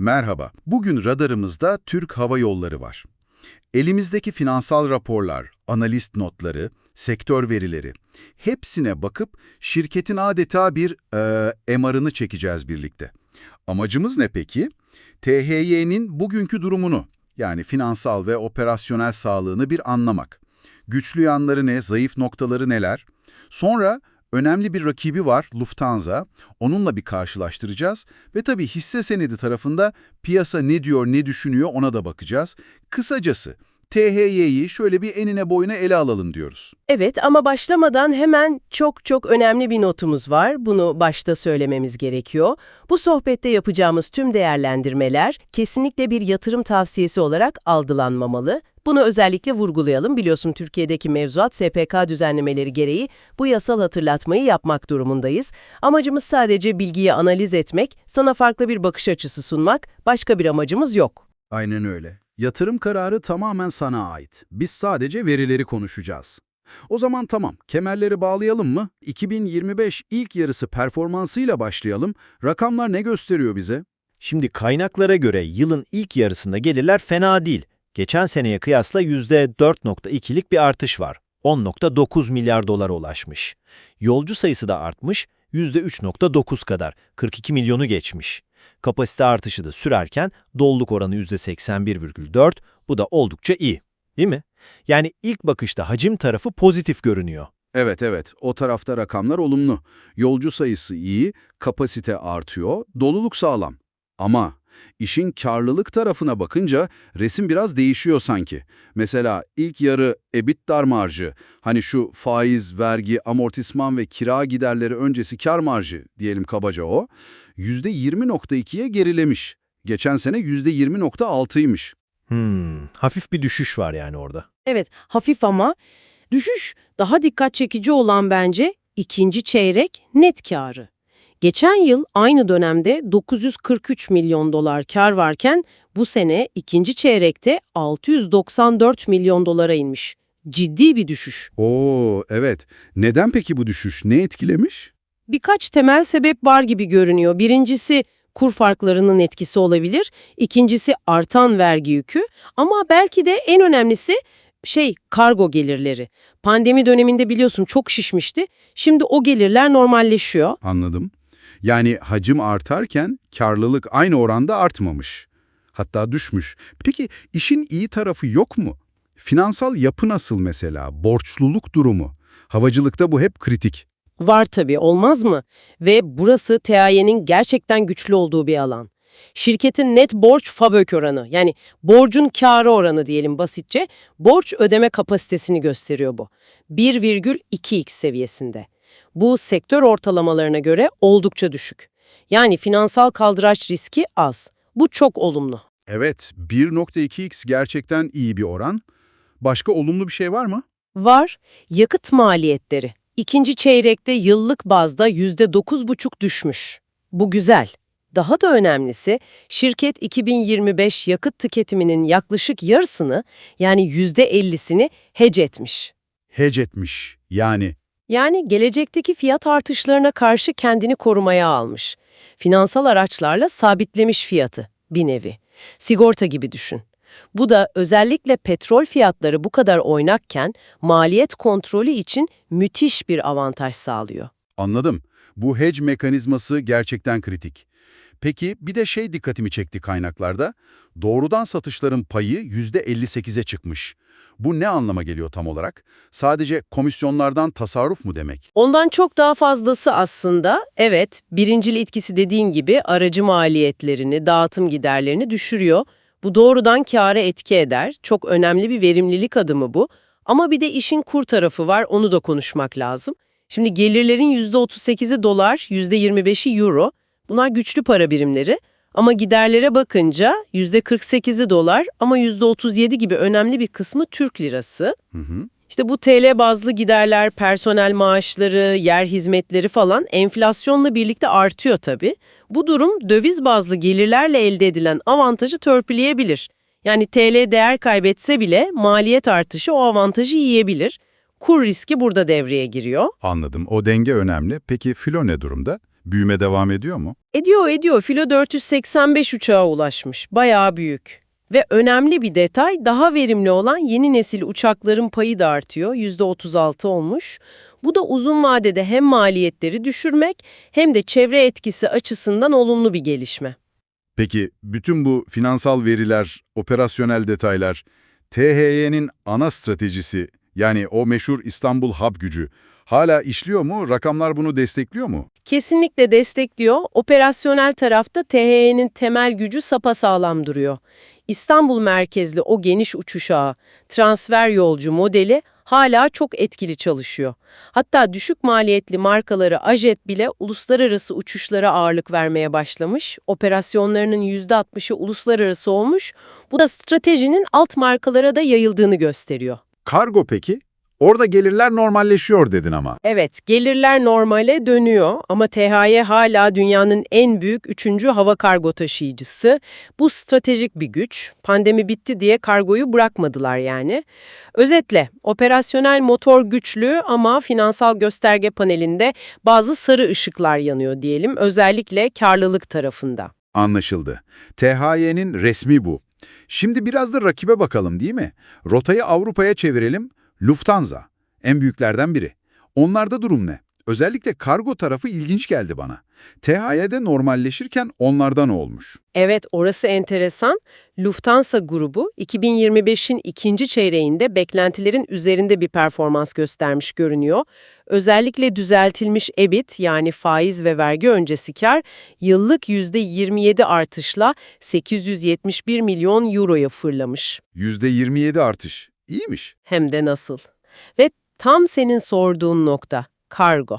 Merhaba. Bugün radarımızda Türk Hava Yolları var. Elimizdeki finansal raporlar, analist notları, sektör verileri hepsine bakıp şirketin adeta bir eee MR'ını çekeceğiz birlikte. Amacımız ne peki? THY'nin bugünkü durumunu yani finansal ve operasyonel sağlığını bir anlamak. Güçlü yanları ne, zayıf noktaları neler? Sonra önemli bir rakibi var Lufthansa. Onunla bir karşılaştıracağız ve tabii hisse senedi tarafında piyasa ne diyor, ne düşünüyor ona da bakacağız. Kısacası THY'yi şöyle bir enine boyuna ele alalım diyoruz. Evet ama başlamadan hemen çok çok önemli bir notumuz var. Bunu başta söylememiz gerekiyor. Bu sohbette yapacağımız tüm değerlendirmeler kesinlikle bir yatırım tavsiyesi olarak algılanmamalı. Bunu özellikle vurgulayalım. Biliyorsun Türkiye'deki mevzuat SPK düzenlemeleri gereği bu yasal hatırlatmayı yapmak durumundayız. Amacımız sadece bilgiyi analiz etmek, sana farklı bir bakış açısı sunmak, başka bir amacımız yok. Aynen öyle. Yatırım kararı tamamen sana ait. Biz sadece verileri konuşacağız. O zaman tamam, kemerleri bağlayalım mı? 2025 ilk yarısı performansıyla başlayalım. Rakamlar ne gösteriyor bize? Şimdi kaynaklara göre yılın ilk yarısında gelirler fena değil. Geçen seneye kıyasla %4.2'lik bir artış var. 10.9 milyar dolara ulaşmış. Yolcu sayısı da artmış, %3.9 kadar, 42 milyonu geçmiş. Kapasite artışı da sürerken doluluk oranı %81,4, bu da oldukça iyi, değil mi? Yani ilk bakışta hacim tarafı pozitif görünüyor. Evet evet, o tarafta rakamlar olumlu. Yolcu sayısı iyi, kapasite artıyor, doluluk sağlam. Ama işin karlılık tarafına bakınca resim biraz değişiyor sanki. Mesela ilk yarı EBITDA marjı, hani şu faiz, vergi, amortisman ve kira giderleri öncesi kar marjı diyelim kabaca o, %20.2'ye gerilemiş. Geçen sene %20.6'ymış. Hmm, hafif bir düşüş var yani orada. Evet, hafif ama düşüş daha dikkat çekici olan bence ikinci çeyrek net karı. Geçen yıl aynı dönemde 943 milyon dolar kar varken bu sene ikinci çeyrekte 694 milyon dolara inmiş. Ciddi bir düşüş. Oo evet. Neden peki bu düşüş? Ne etkilemiş? Birkaç temel sebep var gibi görünüyor. Birincisi kur farklarının etkisi olabilir. İkincisi artan vergi yükü. Ama belki de en önemlisi şey kargo gelirleri. Pandemi döneminde biliyorsun çok şişmişti. Şimdi o gelirler normalleşiyor. Anladım. Yani hacim artarken karlılık aynı oranda artmamış. Hatta düşmüş. Peki işin iyi tarafı yok mu? Finansal yapı nasıl mesela? Borçluluk durumu. Havacılıkta bu hep kritik. Var tabii olmaz mı? Ve burası TAY'nin gerçekten güçlü olduğu bir alan. Şirketin net borç FABÖK oranı yani borcun karı oranı diyelim basitçe borç ödeme kapasitesini gösteriyor bu. 1,2x seviyesinde. Bu sektör ortalamalarına göre oldukça düşük. Yani finansal kaldıraç riski az. Bu çok olumlu. Evet, 1.2x gerçekten iyi bir oran. Başka olumlu bir şey var mı? Var, yakıt maliyetleri. İkinci çeyrekte yıllık bazda %9,5 düşmüş. Bu güzel. Daha da önemlisi, şirket 2025 yakıt tüketiminin yaklaşık yarısını yani %50'sini hedge etmiş. Hedge etmiş. Yani Yani gelecekteki fiyat artışlarına karşı kendini korumaya almış. Finansal araçlarla sabitlemiş fiyatı, bir nevi. Sigorta gibi düşün. Bu da özellikle petrol fiyatları bu kadar oynakken maliyet kontrolü için müthiş bir avantaj sağlıyor. anladım. Bu hedge mekanizması gerçekten kritik. Peki bir de şey dikkatimi çekti kaynaklarda. Doğrudan satışların payı %58'e çıkmış. Bu ne anlama geliyor tam olarak? Sadece komisyonlardan tasarruf mu demek? Ondan çok daha fazlası aslında, evet, birincil etkisi dediğin gibi aracı maliyetlerini, dağıtım giderlerini düşürüyor. Bu doğrudan kâra etki eder. Çok önemli bir verimlilik adımı bu. Ama bir de işin kur tarafı var, onu da konuşmak lazım. Şimdi gelirlerin %38'i dolar, %25'i euro. Bunlar güçlü para birimleri. Ama giderlere bakınca %48'i dolar ama %37 gibi önemli bir kısmı Türk lirası. Hı hı. İşte bu TL bazlı giderler, personel maaşları, yer hizmetleri falan enflasyonla birlikte artıyor tabii. Bu durum döviz bazlı gelirlerle elde edilen avantajı törpüleyebilir. Yani TL değer kaybetse bile maliyet artışı o avantajı yiyebilir. Kur riski burada devreye giriyor. Anladım. O denge önemli. Peki filo ne durumda? Büyüme devam ediyor mu? Ediyor ediyor. Filo 485 uçağa ulaşmış. Bayağı büyük. Ve önemli bir detay daha verimli olan yeni nesil uçakların payı da artıyor. %36 olmuş. Bu da uzun vadede hem maliyetleri düşürmek hem de çevre etkisi açısından olumlu bir gelişme. Peki bütün bu finansal veriler, operasyonel detaylar, THY'nin ana stratejisi yani o meşhur İstanbul Hub gücü hala işliyor mu? Rakamlar bunu destekliyor mu? Kesinlikle destekliyor. Operasyonel tarafta THY'nin temel gücü sapasağlam duruyor. İstanbul merkezli o geniş uçuş ağı, transfer yolcu modeli hala çok etkili çalışıyor. Hatta düşük maliyetli markaları Ajet bile uluslararası uçuşlara ağırlık vermeye başlamış. Operasyonlarının %60'ı uluslararası olmuş. Bu da stratejinin alt markalara da yayıldığını gösteriyor. Kargo peki? Orada gelirler normalleşiyor dedin ama. Evet, gelirler normale dönüyor ama THY hala dünyanın en büyük üçüncü hava kargo taşıyıcısı. Bu stratejik bir güç. Pandemi bitti diye kargoyu bırakmadılar yani. Özetle, operasyonel motor güçlü ama finansal gösterge panelinde bazı sarı ışıklar yanıyor diyelim, özellikle karlılık tarafında. Anlaşıldı. THY'nin resmi bu. Şimdi biraz da rakibe bakalım değil mi? Rotayı Avrupa'ya çevirelim. Lufthansa. En büyüklerden biri. Onlarda durum ne? Özellikle kargo tarafı ilginç geldi bana. THY'de normalleşirken onlardan olmuş. Evet, orası enteresan. Lufthansa grubu 2025'in ikinci çeyreğinde beklentilerin üzerinde bir performans göstermiş görünüyor. Özellikle düzeltilmiş EBIT yani faiz ve vergi öncesi kar yıllık %27 artışla 871 milyon euroya fırlamış. %27 artış. İyiymiş. Hem de nasıl. Ve tam senin sorduğun nokta, kargo.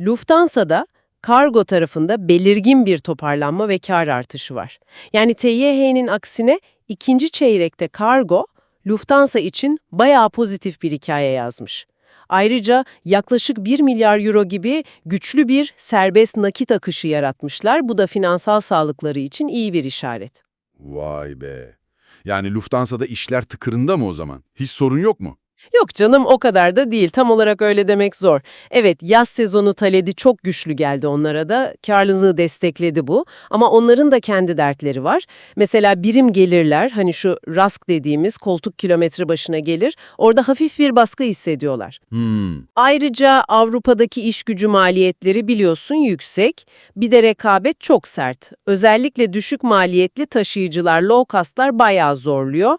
Lufthansa'da kargo tarafında belirgin bir toparlanma ve kar artışı var. Yani TYH'nin aksine ikinci çeyrekte kargo, Lufthansa için bayağı pozitif bir hikaye yazmış. Ayrıca yaklaşık 1 milyar euro gibi güçlü bir serbest nakit akışı yaratmışlar. Bu da finansal sağlıkları için iyi bir işaret. Vay be. Yani Lufthansa'da işler tıkırında mı o zaman? Hiç sorun yok mu? Yok canım o kadar da değil. Tam olarak öyle demek zor. Evet yaz sezonu taledi çok güçlü geldi onlara da. Karlılığı destekledi bu. Ama onların da kendi dertleri var. Mesela birim gelirler hani şu RASK dediğimiz koltuk kilometre başına gelir. Orada hafif bir baskı hissediyorlar. Hmm. Ayrıca Avrupa'daki iş gücü maliyetleri biliyorsun yüksek. Bir de rekabet çok sert. Özellikle düşük maliyetli taşıyıcılar, low cost'lar bayağı zorluyor.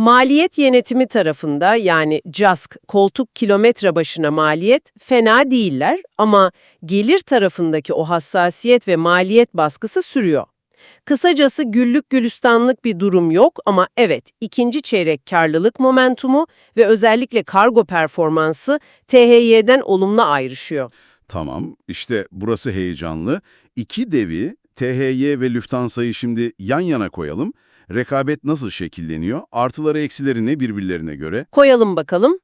Maliyet yönetimi tarafında yani CASK, koltuk kilometre başına maliyet fena değiller ama gelir tarafındaki o hassasiyet ve maliyet baskısı sürüyor. Kısacası güllük gülistanlık bir durum yok ama evet ikinci çeyrek karlılık momentumu ve özellikle kargo performansı THY'den olumlu ayrışıyor. Tamam, işte burası heyecanlı. İki devi, THY ve Lufthansa'yı şimdi yan yana koyalım. Rekabet nasıl şekilleniyor? Artıları eksileri ne birbirlerine göre? Koyalım bakalım.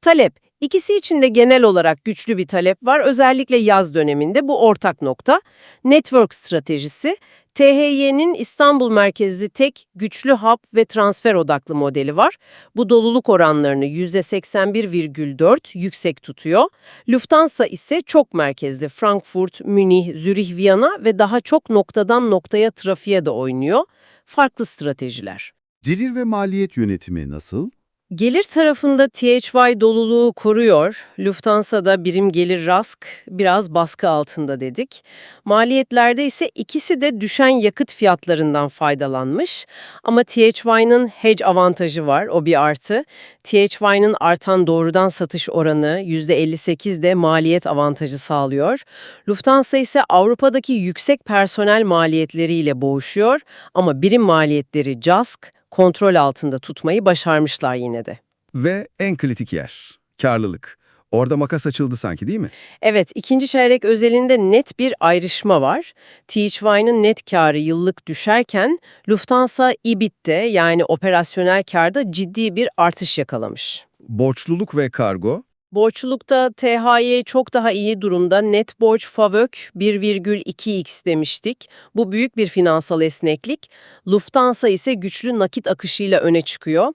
Talep. İkisi için de genel olarak güçlü bir talep var. Özellikle yaz döneminde bu ortak nokta. Network stratejisi. THY'nin İstanbul merkezli tek güçlü hub ve transfer odaklı modeli var. Bu doluluk oranlarını %81,4 yüksek tutuyor. Lufthansa ise çok merkezli. Frankfurt, Münih, Zürih, Viyana ve daha çok noktadan noktaya trafiğe de oynuyor. Farklı stratejiler. Gelir ve maliyet yönetimi nasıl? Gelir tarafında THY doluluğu koruyor. Lufthansa'da birim gelir RASK biraz baskı altında dedik. Maliyetlerde ise ikisi de düşen yakıt fiyatlarından faydalanmış. Ama THY'nin hedge avantajı var, o bir artı. THY'nin artan doğrudan satış oranı %58 de maliyet avantajı sağlıyor. Lufthansa ise Avrupa'daki yüksek personel maliyetleriyle boğuşuyor. Ama birim maliyetleri CASK kontrol altında tutmayı başarmışlar yine de. Ve en kritik yer, karlılık. Orada makas açıldı sanki değil mi? Evet, ikinci çeyrek özelinde net bir ayrışma var. THY'nin net karı yıllık düşerken Lufthansa EBIT'te yani operasyonel karda ciddi bir artış yakalamış. Borçluluk ve kargo, Borçlulukta THY çok daha iyi durumda. Net borç FAVÖK 1,2x demiştik. Bu büyük bir finansal esneklik. Lufthansa ise güçlü nakit akışıyla öne çıkıyor.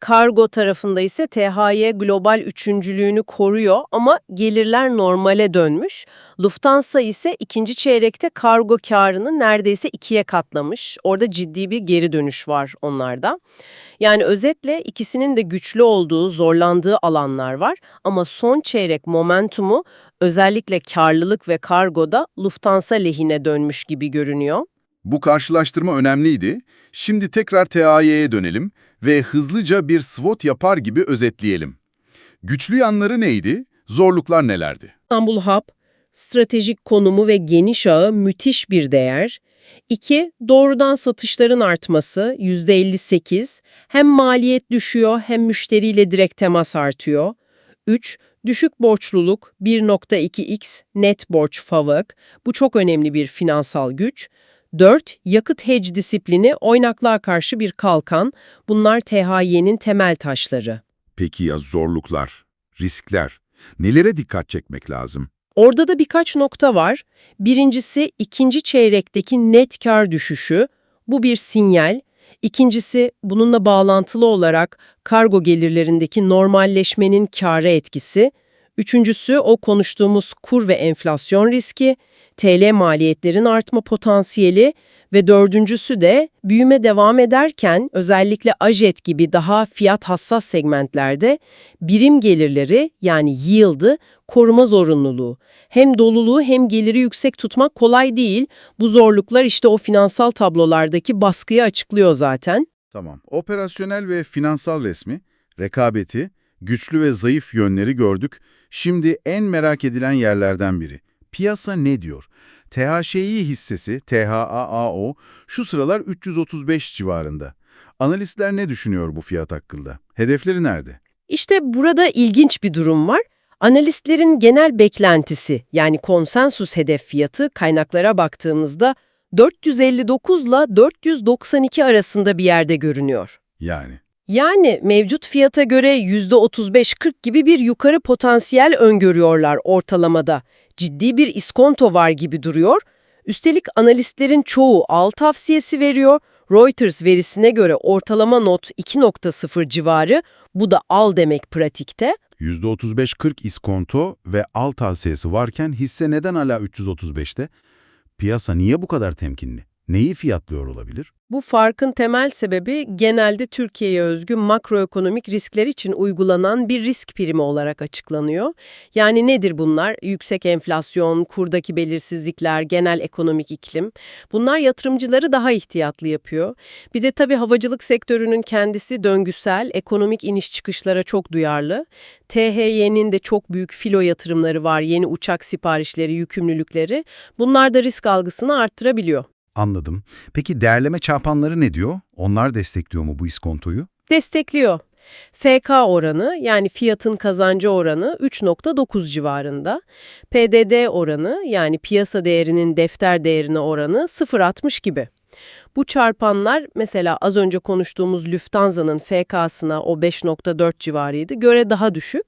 Kargo tarafında ise THY global üçüncülüğünü koruyor ama gelirler normale dönmüş. Lufthansa ise ikinci çeyrekte kargo karını neredeyse ikiye katlamış. Orada ciddi bir geri dönüş var onlarda. Yani özetle ikisinin de güçlü olduğu, zorlandığı alanlar var ama son çeyrek momentumu özellikle karlılık ve kargoda Lufthansa lehine dönmüş gibi görünüyor. Bu karşılaştırma önemliydi. Şimdi tekrar TAY'ye dönelim ve hızlıca bir SWOT yapar gibi özetleyelim. Güçlü yanları neydi? Zorluklar nelerdi? İstanbul Hub, stratejik konumu ve geniş ağı müthiş bir değer. 2. Doğrudan satışların artması %58. Hem maliyet düşüyor hem müşteriyle direkt temas artıyor. 3. Düşük borçluluk 1.2x net borç FAVÖK. Bu çok önemli bir finansal güç. 4. Yakıt hedge disiplini oynaklığa karşı bir kalkan. Bunlar THY'nin temel taşları. Peki ya zorluklar, riskler? Nelere dikkat çekmek lazım? Orada da birkaç nokta var. Birincisi ikinci çeyrekteki net kar düşüşü. Bu bir sinyal. İkincisi bununla bağlantılı olarak kargo gelirlerindeki normalleşmenin kâra etkisi. Üçüncüsü o konuştuğumuz kur ve enflasyon riski, TL maliyetlerin artma potansiyeli ve dördüncüsü de büyüme devam ederken özellikle ajet gibi daha fiyat hassas segmentlerde birim gelirleri yani yield'ı koruma zorunluluğu. Hem doluluğu hem geliri yüksek tutmak kolay değil. Bu zorluklar işte o finansal tablolardaki baskıyı açıklıyor zaten. Tamam. Operasyonel ve finansal resmi, rekabeti, güçlü ve zayıf yönleri gördük. Şimdi en merak edilen yerlerden biri. Piyasa ne diyor? THŞİ hissesi, THAAO, şu sıralar 335 civarında. Analistler ne düşünüyor bu fiyat hakkında? Hedefleri nerede? İşte burada ilginç bir durum var. Analistlerin genel beklentisi yani konsensus hedef fiyatı kaynaklara baktığımızda 459 ile 492 arasında bir yerde görünüyor. Yani. Yani mevcut fiyata göre %35-40 gibi bir yukarı potansiyel öngörüyorlar ortalamada. Ciddi bir iskonto var gibi duruyor. Üstelik analistlerin çoğu al tavsiyesi veriyor. Reuters verisine göre ortalama not 2.0 civarı. Bu da al demek pratikte. %35-40 iskonto ve al tavsiyesi varken hisse neden hala 335'te? Piyasa niye bu kadar temkinli? Neyi fiyatlıyor olabilir? Bu farkın temel sebebi genelde Türkiye'ye özgü makroekonomik riskler için uygulanan bir risk primi olarak açıklanıyor. Yani nedir bunlar? Yüksek enflasyon, kurdaki belirsizlikler, genel ekonomik iklim. Bunlar yatırımcıları daha ihtiyatlı yapıyor. Bir de tabii havacılık sektörünün kendisi döngüsel, ekonomik iniş çıkışlara çok duyarlı. THY'nin de çok büyük filo yatırımları var, yeni uçak siparişleri, yükümlülükleri. Bunlar da risk algısını arttırabiliyor. Anladım. Peki değerleme çarpanları ne diyor? Onlar destekliyor mu bu iskontoyu? destekliyor. FK oranı yani fiyatın kazancı oranı 3.9 civarında. PDD oranı yani piyasa değerinin defter değerine oranı 0.60 gibi. Bu çarpanlar mesela az önce konuştuğumuz Lufthansa'nın FK'sına o 5.4 civarıydı göre daha düşük.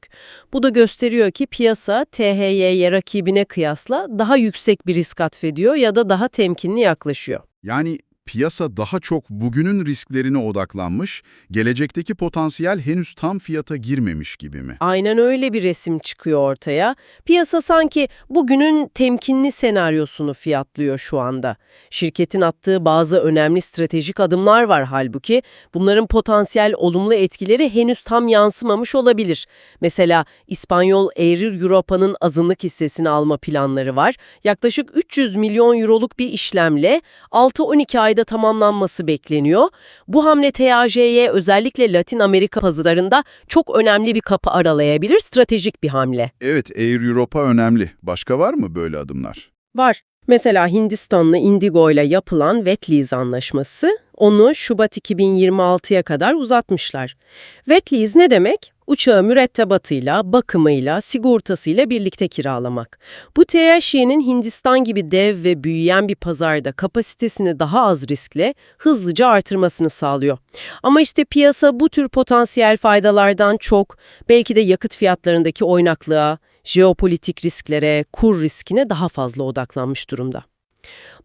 Bu da gösteriyor ki piyasa THY'ye rakibine kıyasla daha yüksek bir risk atfediyor ya da daha temkinli yaklaşıyor. Yani piyasa daha çok bugünün risklerine odaklanmış, gelecekteki potansiyel henüz tam fiyata girmemiş gibi mi? Aynen öyle bir resim çıkıyor ortaya. Piyasa sanki bugünün temkinli senaryosunu fiyatlıyor şu anda. Şirketin attığı bazı önemli stratejik adımlar var halbuki. Bunların potansiyel olumlu etkileri henüz tam yansımamış olabilir. Mesela İspanyol Air Europa'nın azınlık hissesini alma planları var. Yaklaşık 300 milyon euroluk bir işlemle 6-12 ayda tamamlanması bekleniyor. Bu hamle TAJ'ye özellikle Latin Amerika pazarında çok önemli bir kapı aralayabilir, stratejik bir hamle. Evet, Air Europa önemli. Başka var mı böyle adımlar? Var. Mesela Hindistanlı Indigo ile yapılan wet lease anlaşması onu Şubat 2026'ya kadar uzatmışlar. Wet lease ne demek? Uçağı mürettebatıyla, bakımıyla, sigortasıyla birlikte kiralamak. Bu THY'nin Hindistan gibi dev ve büyüyen bir pazarda kapasitesini daha az riskle hızlıca artırmasını sağlıyor. Ama işte piyasa bu tür potansiyel faydalardan çok, belki de yakıt fiyatlarındaki oynaklığa, jeopolitik risklere, kur riskine daha fazla odaklanmış durumda.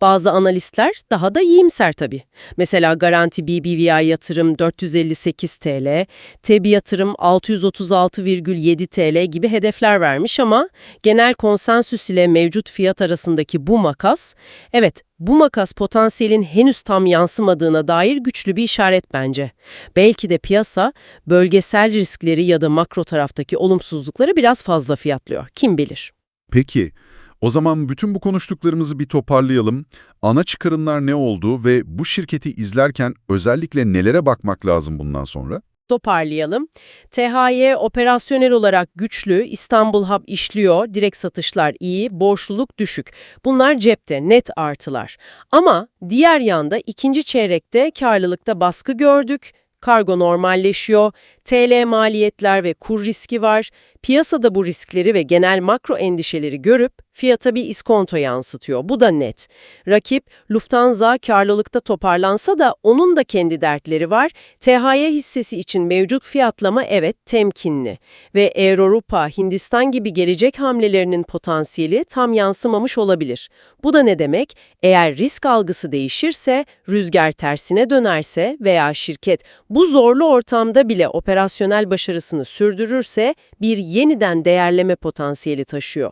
Bazı analistler daha da iyimser tabii. Mesela Garanti BBVA yatırım 458 TL, TEBI yatırım 636,7 TL gibi hedefler vermiş ama genel konsensüs ile mevcut fiyat arasındaki bu makas, evet bu makas potansiyelin henüz tam yansımadığına dair güçlü bir işaret bence. Belki de piyasa bölgesel riskleri ya da makro taraftaki olumsuzlukları biraz fazla fiyatlıyor. Kim bilir? Peki, o zaman bütün bu konuştuklarımızı bir toparlayalım. Ana çıkarımlar ne oldu ve bu şirketi izlerken özellikle nelere bakmak lazım bundan sonra? Toparlayalım. THY operasyonel olarak güçlü, İstanbul Hub işliyor, direkt satışlar iyi, borçluluk düşük. Bunlar cepte, net artılar. Ama diğer yanda ikinci çeyrekte karlılıkta baskı gördük, kargo normalleşiyor, TL maliyetler ve kur riski var. Piyasada bu riskleri ve genel makro endişeleri görüp fiyata bir iskonto yansıtıyor. Bu da net. Rakip Lufthansa karlılıkta toparlansa da onun da kendi dertleri var. THY hissesi için mevcut fiyatlama evet temkinli ve Air Hindistan gibi gelecek hamlelerinin potansiyeli tam yansımamış olabilir. Bu da ne demek? Eğer risk algısı değişirse, rüzgar tersine dönerse veya şirket bu zorlu ortamda bile operasyonel başarısını sürdürürse bir yeniden değerleme potansiyeli taşıyor.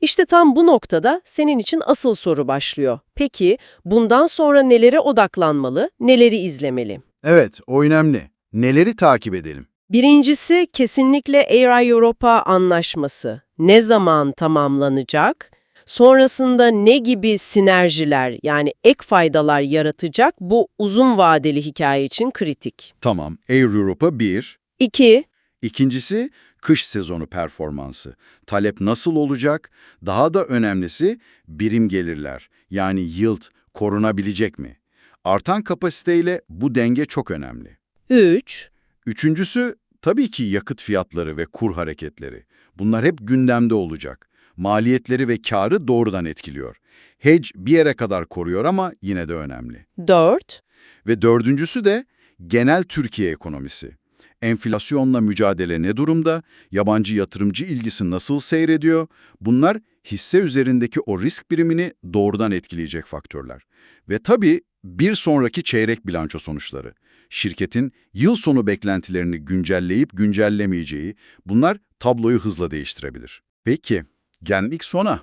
İşte tam bu noktada senin için asıl soru başlıyor. Peki bundan sonra nelere odaklanmalı, neleri izlemeli? Evet, o önemli. Neleri takip edelim? Birincisi kesinlikle Air Europa anlaşması. Ne zaman tamamlanacak? Sonrasında ne gibi sinerjiler yani ek faydalar yaratacak bu uzun vadeli hikaye için kritik. Tamam, Air Europa 1. 2. İkincisi, kış sezonu performansı. Talep nasıl olacak? Daha da önemlisi, birim gelirler. Yani yield korunabilecek mi? Artan kapasiteyle bu denge çok önemli. 3. Üçüncüsü, tabii ki yakıt fiyatları ve kur hareketleri. Bunlar hep gündemde olacak. Maliyetleri ve karı doğrudan etkiliyor. Hedge bir yere kadar koruyor ama yine de önemli. 4. Ve dördüncüsü de genel Türkiye ekonomisi. Enflasyonla mücadele ne durumda? Yabancı yatırımcı ilgisi nasıl seyrediyor? Bunlar hisse üzerindeki o risk birimini doğrudan etkileyecek faktörler. Ve tabii bir sonraki çeyrek bilanço sonuçları. Şirketin yıl sonu beklentilerini güncelleyip güncellemeyeceği, bunlar tabloyu hızla değiştirebilir. Peki, geldik sona.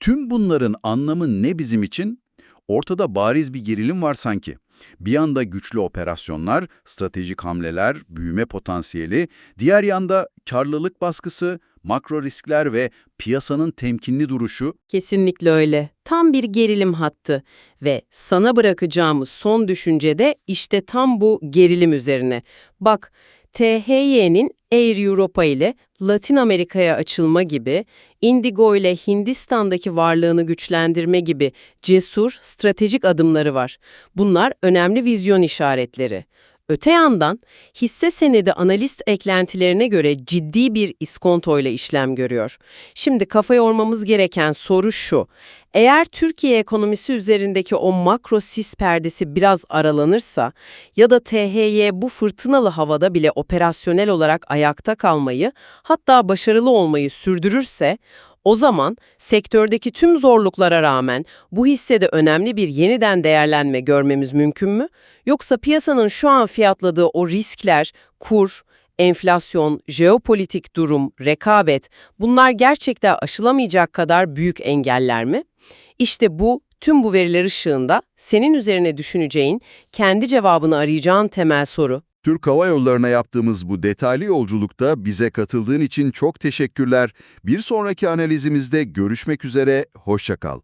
Tüm bunların anlamı ne bizim için? Ortada bariz bir gerilim var sanki. Bir yanda güçlü operasyonlar, stratejik hamleler, büyüme potansiyeli, diğer yanda karlılık baskısı, makro riskler ve piyasanın temkinli duruşu. Kesinlikle öyle. Tam bir gerilim hattı ve sana bırakacağımız son düşünce de işte tam bu gerilim üzerine. Bak, THY'nin Air Europa ile Latin Amerika'ya açılma gibi, Indigo ile Hindistan'daki varlığını güçlendirme gibi cesur, stratejik adımları var. Bunlar önemli vizyon işaretleri. Öte yandan hisse senedi analist eklentilerine göre ciddi bir iskontoyla işlem görüyor. Şimdi kafa yormamız gereken soru şu. Eğer Türkiye ekonomisi üzerindeki o makro sis perdesi biraz aralanırsa ya da THY bu fırtınalı havada bile operasyonel olarak ayakta kalmayı hatta başarılı olmayı sürdürürse o zaman sektördeki tüm zorluklara rağmen bu hissede önemli bir yeniden değerlenme görmemiz mümkün mü? Yoksa piyasanın şu an fiyatladığı o riskler, kur, enflasyon, jeopolitik durum, rekabet bunlar gerçekten aşılamayacak kadar büyük engeller mi? İşte bu tüm bu veriler ışığında senin üzerine düşüneceğin, kendi cevabını arayacağın temel soru. Türk Hava Yolları'na yaptığımız bu detaylı yolculukta bize katıldığın için çok teşekkürler. Bir sonraki analizimizde görüşmek üzere, hoşça kal.